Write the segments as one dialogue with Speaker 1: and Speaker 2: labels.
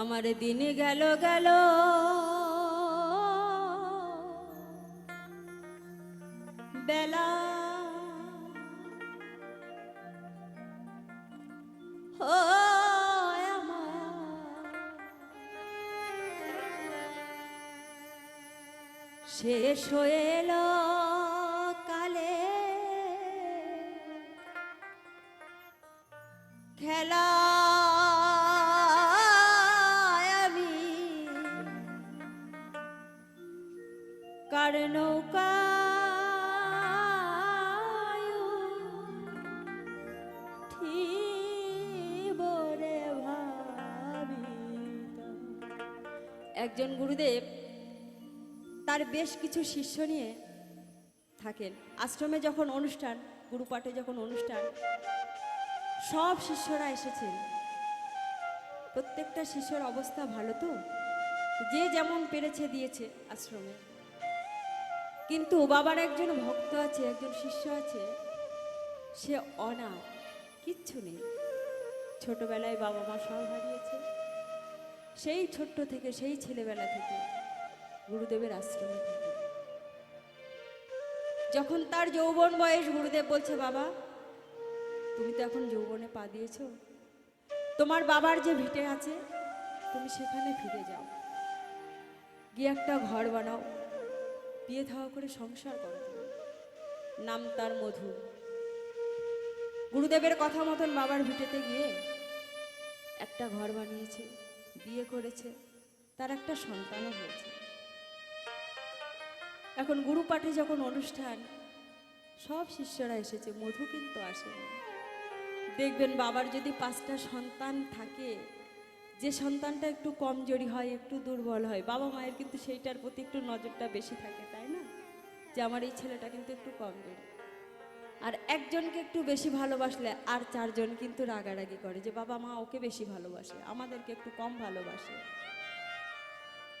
Speaker 1: আমার দিনে গেল গেল। বেলা শেষ হয়ে এলো। একজন গুরুদেব তার বেশ কিছু শিষ্য নিয়ে থাকেন। আশ্রমে যখন অনুষ্ঠান, গুরুপাঠে যখন অনুষ্ঠান, সব শিষ্যরা এসেছেন। প্রত্যেকটা শিষ্যর অবস্থা ভালো তো? যে যেমন পেরেছে দিয়েছে আশ্রমে। কিন্তু বাবার একজন ভক্ত আছে, একজন শিষ্য আছে, সে অনাথ। কিচ্ছু নেই। ছোটবেলায় বাবা মা সব হারিয়েছে। সেই ছোট্ট থেকে, সেই ছেলেবেলা থেকে গুরুদেবের আশ্রমে থাকে। যখন তার যৌবন বয়স, গুরুদেব বলছে, বাবা, তুমি তো এখন যৌবনে পা দিয়েছ। তোমার বাবার যে ভিটে আছে, তুমি সেখানে ফিরে যাও। গিয়ে একটা ঘর বানাও। বিয়ে থাওয়া করে সংসার করো। নাম তার মধু। গুরুদেবের কথা মতন বাবার ভিটেতে গিয়ে একটা ঘর বানিয়েছে, বিয়ে করেছে, তার একটা সন্তানও হয়েছে। এখন গুরু পাঠে যখন অনুষ্ঠান, সব শিষ্যরা এসেছে, মধু কিন্তু আসেনি। দেখবেন বাবার যদি পাঁচটা সন্তান থাকে, যে সন্তানটা একটু কমজোরি হয়, একটু দুর্বল হয়, বাবা মায়ের কিন্তু সেইটার প্রতি একটু নজরটা বেশি থাকে, তাই না? যে আমার এই ছেলেটা কিন্তু একটু কমজোরি। আর একজনকে একটু বেশি ভালোবাসলে আর চারজন কিন্তু রাগারাগি করে যে, বাবা মা, ওকে বেশি ভালোবাসে, আমাদেরকে একটু কম ভালোবাসে।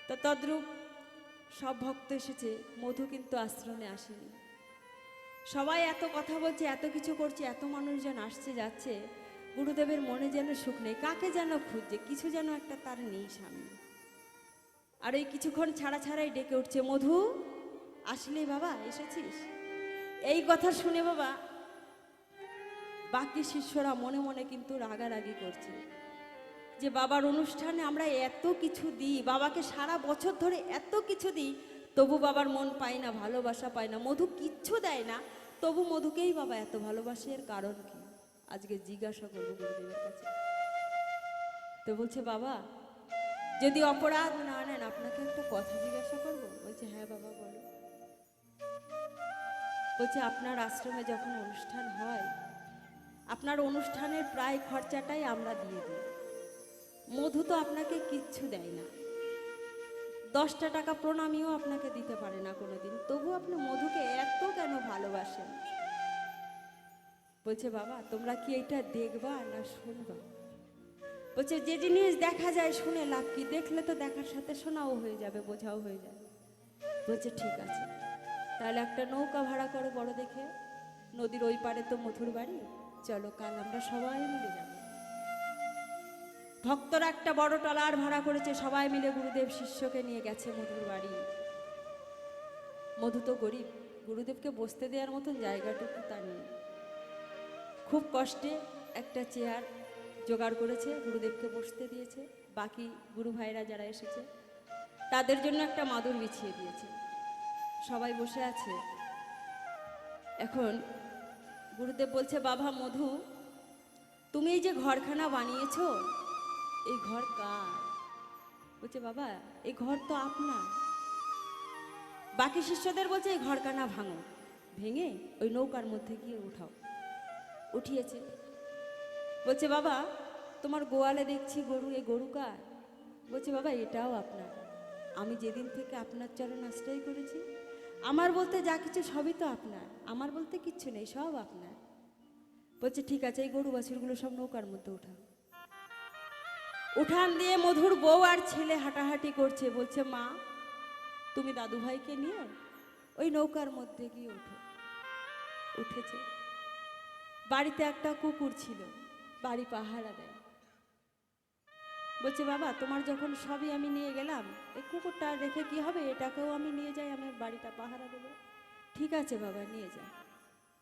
Speaker 1: তো তদ্রূপ সব ভক্ত এসেছে, মধু কিন্তু আশ্রমে আসেনি। সবাই এত কথা বলছে, এত কিছু করছে, এত মানুষজন আসছে, যাচ্ছে, গুরুদেবের মনে যেন সুখ নেই। কাকে যেন খুঁজছে? কিছু যেন একটা তার নেই সামনে। আর এই কিছুক্ষণ ছাড়া ছাড়াই ডেকে উঠছে, মধু, আসলি বাবা, এসেছিস? এই কথা শুনে বাবা, বাকি শিষ্যরা মনে মনে কিন্তু রাগারাগি করছে যে বাবার অনুষ্ঠানে আমরা এত কিছু দিই, বাবাকে সারা বছর ধরে এত কিছু দিই, তবু বাবার মন পায় না, ভালোবাসা পায় না, মধু কিচ্ছু দেয় না, তবু মধুকেই বাবা এত ভালোবাসে, এর কারণ কি? আজকে জিজ্ঞাসা করব গুরুদেবের কাছে। তো বলছে, বাবা, যদি অপরাধ না নেন, আপনাকে একটা কথা জিজ্ঞাসা করব? বলছে হ্যাঁ বাবা, বলো। বলছে, আপনার আশ্রমে যখন অনুষ্ঠান হয়, আপনার অনুষ্ঠানের প্রায় খরচাটাই আমরা দিয়ে দিই। মধু তো আপনাকে কিচ্ছু দেয় না। দশটা টাকা প্রণামীও আপনাকে দিতে পারে না কোনোদিন। তবু আপনি মধুকে এত কেন ভালোবাসেন? বলছে, বাবা, তোমরা কি এটা দেখবা না শুনবা? বলছে, যে জিনিস দেখা যায় শুনে লাভ কি? দেখলে তো দেখার সাথে শোনাও হয়ে যাবে, বোঝাও হয়ে যাবে। বলছে, ঠিক আছে। তাহলে একটা নৌকা ভাড়া করো বড় দেখে। নদীর ওই পারে তো মধুর বাড়ি। চলো কাল আমরা সবাই মিলে যাব। ভক্তরা একটা বড় টলার ভাড়া করেছে, সবাই মিলে গুরুদেব শিষ্যকে নিয়ে গেছে মধুর বাড়ি। মধু তো গরিব, গুরুদেবকে বসতে দেওয়ার মতন জায়গাটুকু তার নেই। খুব কষ্টে একটা চেয়ার জোগাড় করেছে, গুরুদেবকে বসতে দিয়েছে। বাকি গুরু ভাইরা যারা এসেছে, তাদের জন্য একটা মাদুর বিছিয়ে দিয়েছে। সবাই বসে আছে। এখন গুরুদেব বলছে, বাবা, মধু, তুমি এই যে ঘরখানা বানিয়েছো, এই ঘর কার? বলছে, বাবা, এই ঘর তো আপনার। বাকি শিষ্যদের বলছে, এই ঘরখানা ভাঙো। ভেঙে ওই নৌকার মধ্যে গিয়ে উঠাও। উঠিয়েছে। বলছে, বাবা, তোমার গোয়ালে দেখছি গরু এই গরু কার? বলছে, বাবা, এটাও আপনার। আমি যেদিন থেকে আপনার চরণ আশ্রয় করেছি আমার বলতে যা কিছু সবই তো আপনার। আমার বলতে কিচ্ছু নেই, সব আপনার। বলছে, ঠিক আছে, এই গরু বাছুরগুলো সব নৌকার মধ্যে উঠাও। উঠান দিয়ে মধুর বউ আর ছেলে হাঁটাহাঁটি করছে। বলছে, মা, তুমি দাদু ভাইকে নিয়ে ওই নৌকার মধ্যে গিয়ে উঠো। উঠেছে। বাড়িতে একটা কুকুর ছিল, বাড়ি পাহারা দেয়। বলছে, বাবা, তোমার যখন সবই আমি নিয়ে গেলাম এই কুকুরটা রেখে কি হবে? এটাকেও আমি নিয়ে যাই আমি বাড়িটা পাহারা দেবো। ঠিক আছে, বাবা, নিয়ে যা।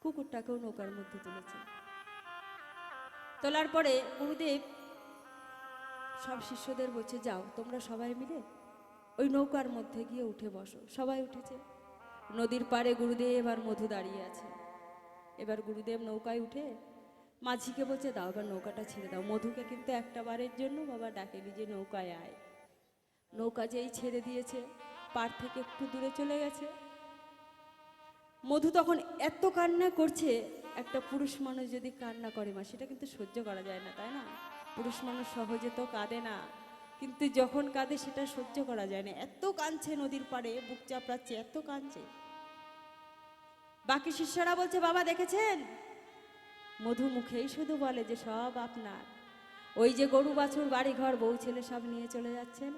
Speaker 1: কুকুরটাকেও নৌকার মধ্যে তুলেছে। তোলার পরে গুরুদেব সব শিষ্যদের বলছে, যাও, তোমরা সবাই মিলে ওই নৌকার মধ্যে গিয়ে উঠে বসো। সবাই উঠেছে। নদীর পাড়ে গুরুদেব আর মধু দাঁড়িয়ে আছে। এবার গুরুদেব নৌকায় উঠে মাঝিকে বলছে, দাও এবার নৌকাটা ছেড়ে দাও। মধুকে কিন্তু একটা বারের জন্য বাবা ডাকেনি যে নৌকায় আয়। নৌকা যেই ছেড়ে দিয়েছে পাড় থেকে একটু দূরে চলে গেছে। মধু তখন এত কান্না করছে, একটা পুরুষ মানুষ যদি কান্না করে মা, সেটা কিন্তু সহ্য করা যায় না, তাই না? পুরুষ মানুষ সহজে তো কাঁদে না, কিন্তু যখন কাঁদে সেটা সহ্য করা যায় না। এত কাঁদছে নদীর পাড়ে, বুক চাপড়াচ্ছে, এত কাঁদছে। বাকি শিষ্যরা বলছে, বাবা দেখেছেন? মধু মুখেই শুধু বলে যে সব আপনার। ওই যে গরু বাছুর বাড়ি ঘর বউ ছেলে সব নিয়ে চলে যাচ্ছেন।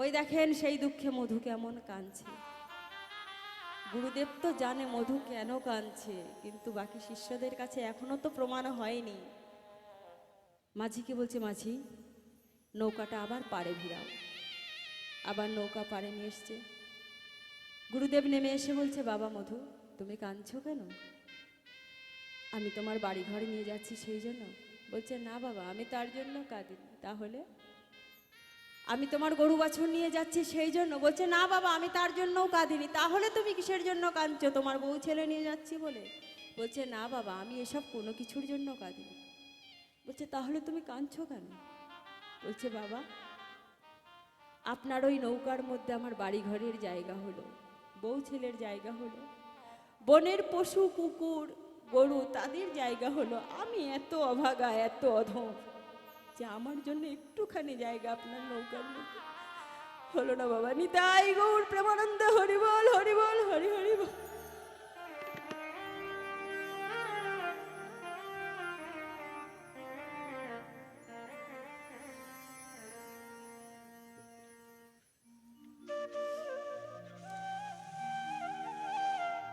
Speaker 1: ওই দেখেন সেই দুঃখে মধু কেমন কাঁদছে। গুরুদেব তো জানে মধু কেন কাঁদছে, কিন্তু বাকি শিষ্যদের কাছে এখনও তো প্রমাণ হয়নি। মাঝি মাঝিকে বলছে, মাঝি, নৌকাটা আবার পারে ভিড়াও। আবার নৌকা পাড়ে নিয়ে এসছে। গুরুদেব নেমে এসে বলছে, বাবা মধু, তুমি কাঁদছো কেন? আমি তোমার বাড়ি ঘরে নিয়ে যাচ্ছি সেই জন্য। বলছে, না বাবা, আমি তার জন্য কাঁদিনি তাহলে? আমি তোমার গরু বাছুর নিয়ে যাচ্ছি সেই জন্য। বলছে, না বাবা, আমি তার জন্যও কাঁদিনি। তাহলে তুমি কিসের জন্য কাঁদছো? তোমার বউ ছেলে নিয়ে যাচ্ছি বলে? বলছে, না বাবা, আমি এসব কোনো কিছুর জন্য কাঁদিনি। বলছে, তাহলে তুমি কাঁদছো কেন? বলছে, বাবা, আপনার ওই নৌকার মধ্যে আমার বাড়ি ঘরের জায়গা হলো, বউ ছেলের জায়গা হলো। বনের পশু, কুকুর গরু তাদের জায়গা হলো, আমি এত অভাগা, এত অধম যে আমার জন্য একটুখানি জায়গা আপনার নৌকার মধ্যে। হলো না বাবা, নিতাই গৌর প্রেমানন্দ হরিবল হরিবল হরি হরি বল।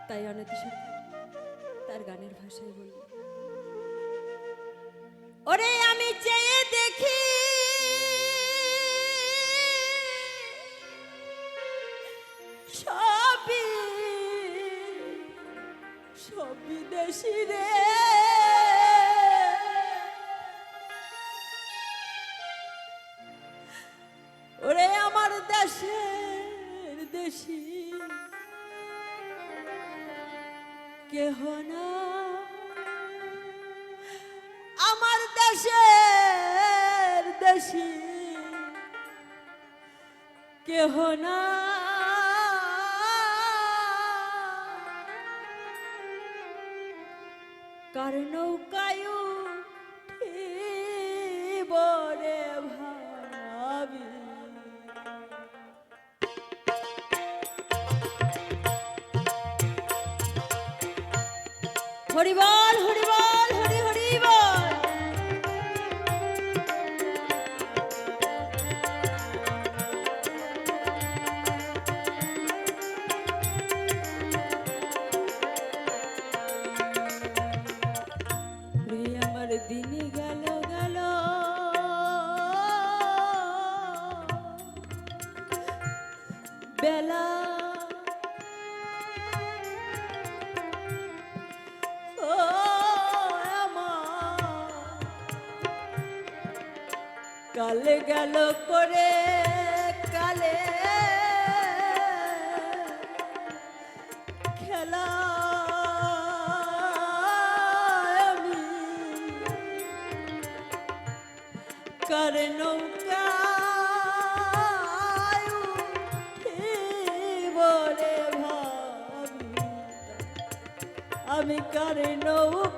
Speaker 1: তাই অনেক তার গানের ভাষায় বলল ওরে আমি চেয়ে কার নৌকায় ভাবি। হরিবল হরিবল। কালে গেল করে কালে খেলা আমি। নৌকা বলে ভাবি। আমি কার নৌকা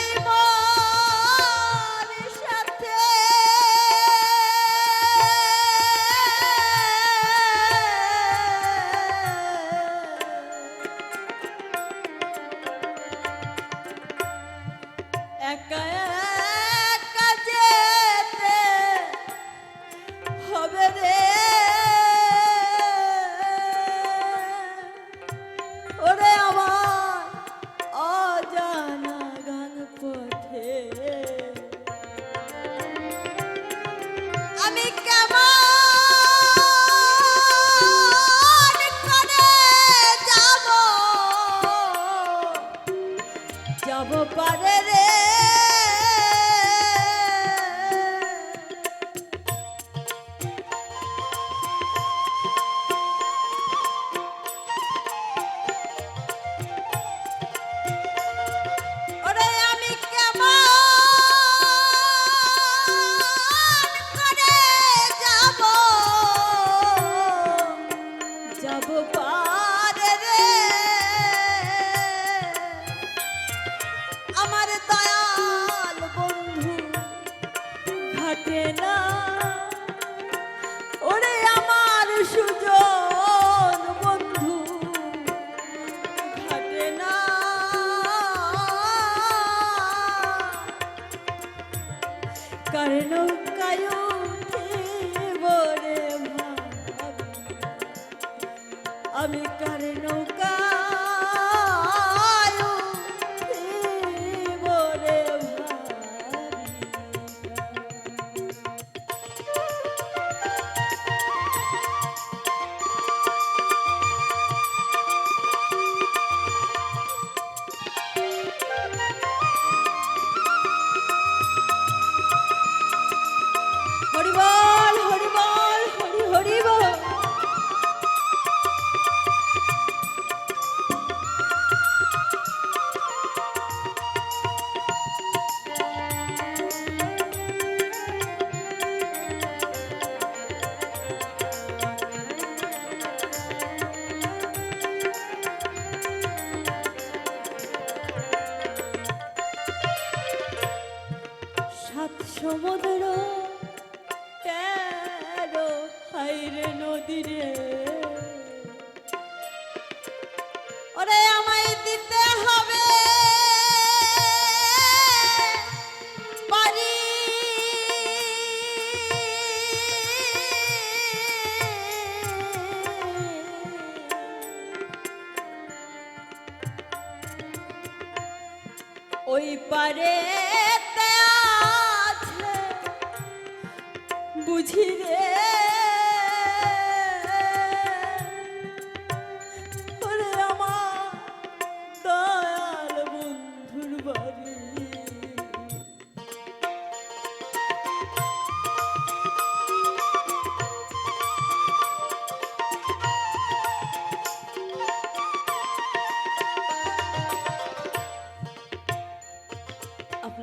Speaker 1: আমি কেমন ঘাটে না।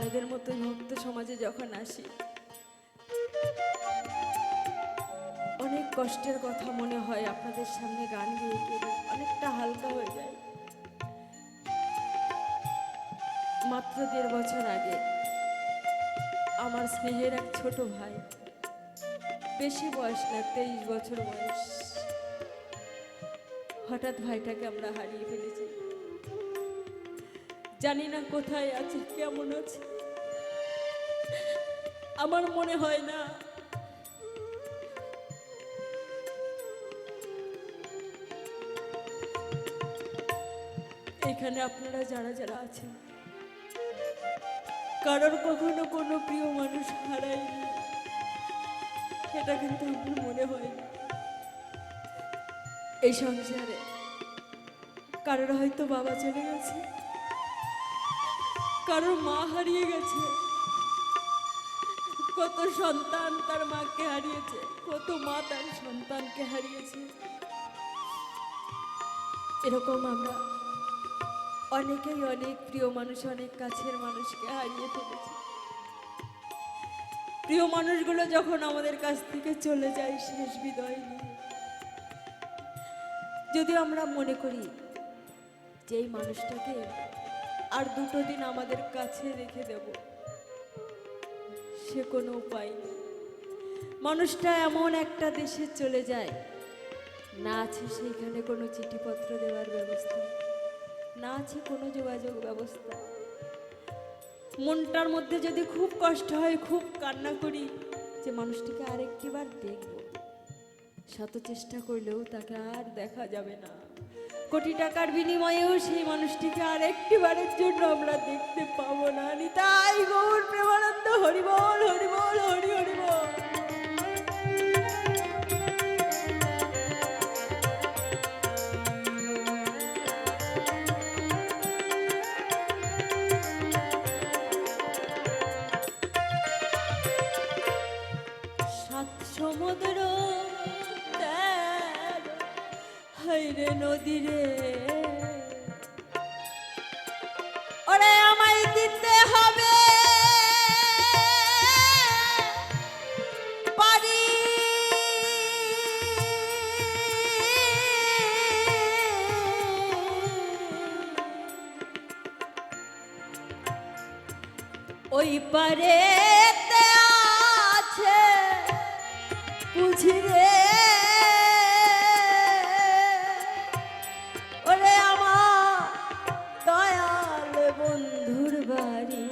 Speaker 1: আপনাদের মতো ভক্ত সমাজে যখন আসি, অনেক কষ্টের কথা মনে হয় আপনাদের সামনে গান গেয়ে গেলে অনেকটা হালকা হয়ে যায়। মাত্র দেড় বছর আগে আমার স্নেহের এক ছোট ভাই, বেশি বয়স না, তেইশ বছর বয়স, হঠাৎ ভাইটাকে আমরা হারিয়ে ফেলেছি। জানি না কোথায় আছে, কেমন আছে আমার মনে হয় না। এখানে আপনারা যারা যারা আছেন, কারোর কখনো কোনো প্রিয় মানুষ হারায়নি। এটা কিন্তু আমার মনে হয় এই সংসারে কারোর হয়তো বাবা চলে গেছে, কারোর মা হারিয়ে গেছে। কত সন্তান তার মাকে হারিয়েছে, কত মা তার সন্তানকে হারিয়েছে। এরকম আমরা অনেকেই অনেক প্রিয় মানুষ, অনেক কাছের মানুষকে হারিয়ে ফেলেছি। প্রিয় মানুষগুলো যখন আমাদের কাছ থেকে চলে যায় শেষ বিদায় নিয়ে। যদি আমরা মনে করি যে এই মানুষটাকে আর দুটো দিন আমাদের কাছে রেখে দেব। সে কোনো উপায় নেই। মানুষটা এমন একটা দেশে চলে যায়, না আছে সেইখানে কোনো চিঠিপত্র দেওয়ার ব্যবস্থা, না আছে কোনো যোগাযোগ ব্যবস্থা। মনটার মধ্যে যদি খুব কষ্ট হয়, খুব কান্না করি যে মানুষটিকে আরেকটিবার দেখব। শত চেষ্টা করলেও তাকে আর দেখা যাবে না। কোটি টাকার বিনিময়েও সেই মানুষটিকে আর একটিবারের জন্য আমরা দেখতে পাবো না। নিতাই গৌর প্রেমানন্দ, হরিবল হরিবল, হরি, হরিবল। হাইরে বাড়ি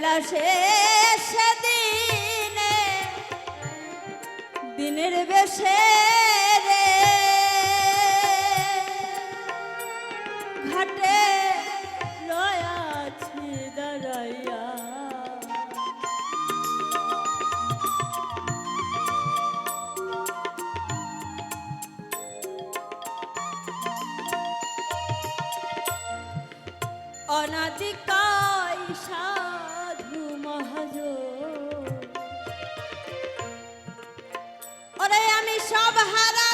Speaker 1: বেলা শেষ দিনে দিনের বেশে সব হারা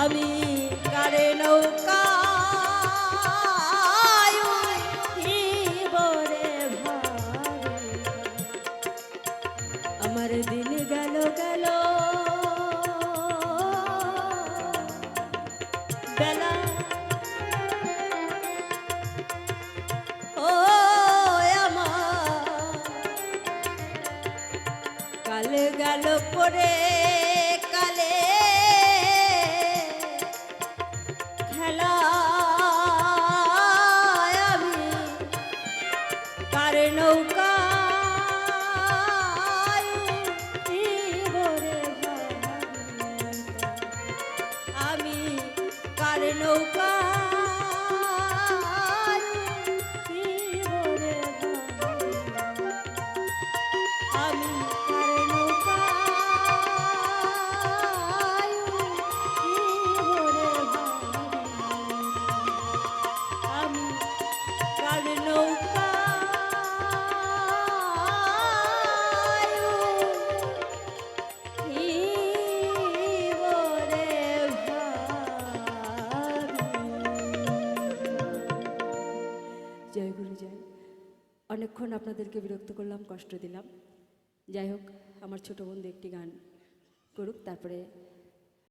Speaker 1: আমি কারে নৌকা নৌকা। তাদেরকে বিরক্ত করলাম কষ্ট দিলাম। যাই হোক আমার ছোটো বন্ধু একটি গান করুক তারপরে